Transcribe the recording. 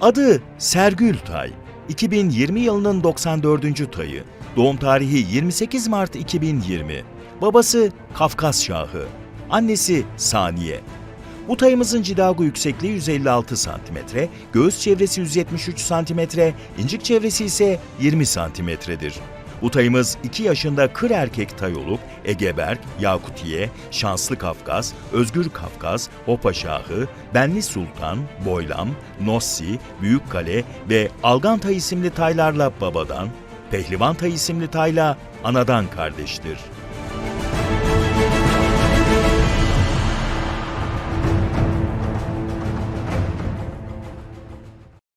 Adı Sergül Tay. 2020 yılının 94. tayı. Doğum tarihi 28 Mart 2020. Babası Kafkas Şahı. Annesi Saniye. Bu tayımızın cidago yüksekliği 156 cm, göğüs çevresi 173 cm, incik çevresi ise 20 cm'dir. Bu tayımız 2 yaşında kır erkek tay olup Egeberk, Yakutiye, Şanslı Kafkas, Özgür Kafkas, Hopa Şahı, Benli Sultan, Boylam, Nossi, Büyükkale ve Algan Tay isimli taylarla babadan, Pehlivan Tay isimli tayla anadan kardeştir.